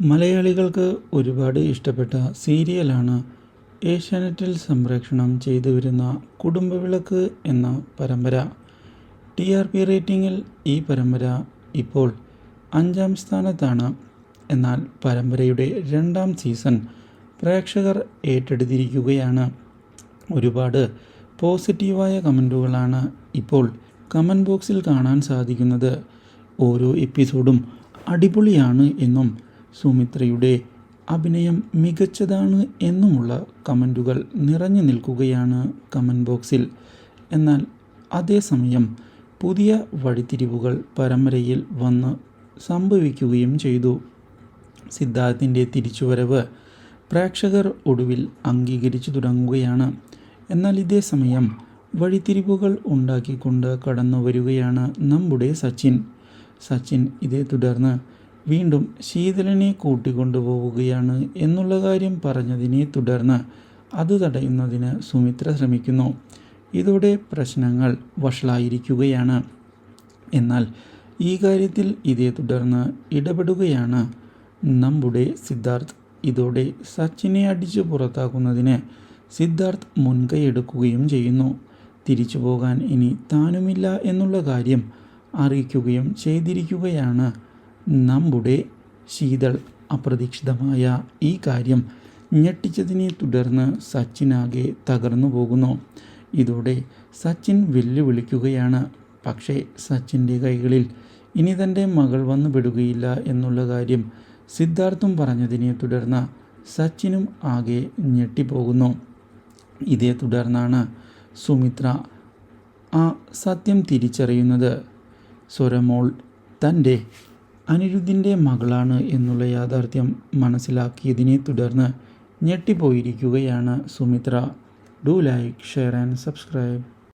മലയാളികൾക്ക് ഒരുപാട് ഇഷ്ടപ്പെട്ട സീരിയലാണ് ഏഷ്യാനെറ്റിൽ സംപ്രേക്ഷണം ചെയ്തു വരുന്ന കുടുംബവിളക്ക് എന്ന പരമ്പര. ടി ആർ പി റേറ്റിംഗിൽ ഈ പരമ്പര ഇപ്പോൾ അഞ്ചാം സ്ഥാനത്താണ്. എന്നാൽ പരമ്പരയുടെ രണ്ടാം സീസൺ പ്രേക്ഷകർ ഏറ്റെടുത്തിരിക്കുകയാണ്. ഒരുപാട് പോസിറ്റീവായ കമന്റുകളാണ് ഇപ്പോൾ കമന്റ് ബോക്സിൽ കാണാൻ സാധിക്കുന്നത്. ഓരോ എപ്പിസോഡും അടിപൊളിയാണ് എന്നും സുമിത്രയുടെ അഭിനയം മികച്ചതാണ് എന്നുമുള്ള കമന്റുകൾ നിറഞ്ഞു നിൽക്കുകയാണ് കമന്റ് ബോക്സിൽ. എന്നാൽ അതേസമയം പുതിയ വഴിത്തിരിവുകൾ പരമ്പരയിൽ വന്ന് സംഭവിക്കുകയും ചെയ്തു. സിദ്ധാർത്ഥിന്റെ തിരിച്ചുവരവ് പ്രേക്ഷകർ ഒടുവിൽ അംഗീകരിച്ചു തുടങ്ങുകയാണ്. എന്നാൽ ഇതേ സമയം വഴിത്തിരിവുകൾ ഉണ്ടാക്കിക്കൊണ്ട് കടന്നു വരികയാണ് നമ്മുടെ സച്ചിൻ. സച്ചിൻ ഇതേ തുടർന്ന് വീണ്ടും ശീതളനെ കൂട്ടിക്കൊണ്ടുപോവുകയാണ് എന്നുള്ള കാര്യം പറഞ്ഞതിനെ തുടർന്ന് അത് തടയുന്നതിന് സുമിത്ര ശ്രമിക്കുന്നു. ഇതോടെ പ്രശ്നങ്ങൾ വഷളായിരിക്കുകയാണ്. എന്നാൽ ഈ കാര്യത്തിൽ ഇതേ തുടർന്ന് ഇടപെടുകയാണ്. നമ്മുടെ സിദ്ധാർത്ഥ് ഇതോടെ സച്ചിനെ അടിച്ചു പുറത്താക്കുന്നതിന് സിദ്ധാർത്ഥ് മുൻകൈയെടുക്കുകയും ചെയ്യുന്നു. തിരിച്ചു പോകാൻ ഇനി താനുമില്ല എന്നുള്ള കാര്യം അറിയിക്കുകയും ചെയ്തിരിക്കുകയാണ്. നമ്മുടെ ശീതൾ അപ്രതീക്ഷിതമായ ഈ കാര്യം ഞെട്ടിച്ചതിനെ തുടർന്ന് സച്ചിനാകെ തകർന്നു പോകുന്നു. ഇതോടെ സച്ചിൻ വെല്ലുവിളിക്കുകയാണ്. പക്ഷേ സച്ചിന്റെ കൈകളിൽ ഇനി തന്റെ മകൾ വന്നു പെടുകയില്ല എന്നുള്ള കാര്യം സിദ്ധാർത്ഥും പറഞ്ഞതിനെ തുടർന്ന് സച്ചിനും ആകെ ഞെട്ടിപ്പോകുന്നു. ഇതേ തുടർന്നാണ് സുമിത്ര ആ സത്യം തിരിച്ചറിയുന്നത്. സ്വരമോൾ തന്റെ അനിരുദ്ധിന്റെ മകളാണ് എന്നുള്ള യാഥാർത്ഥ്യം മനസ്സിലാക്കിയതിനെ തുടർന്ന് ഞെട്ടിപ്പോയിരിക്കുകയാണ് Sumithra. Do like share and subscribe.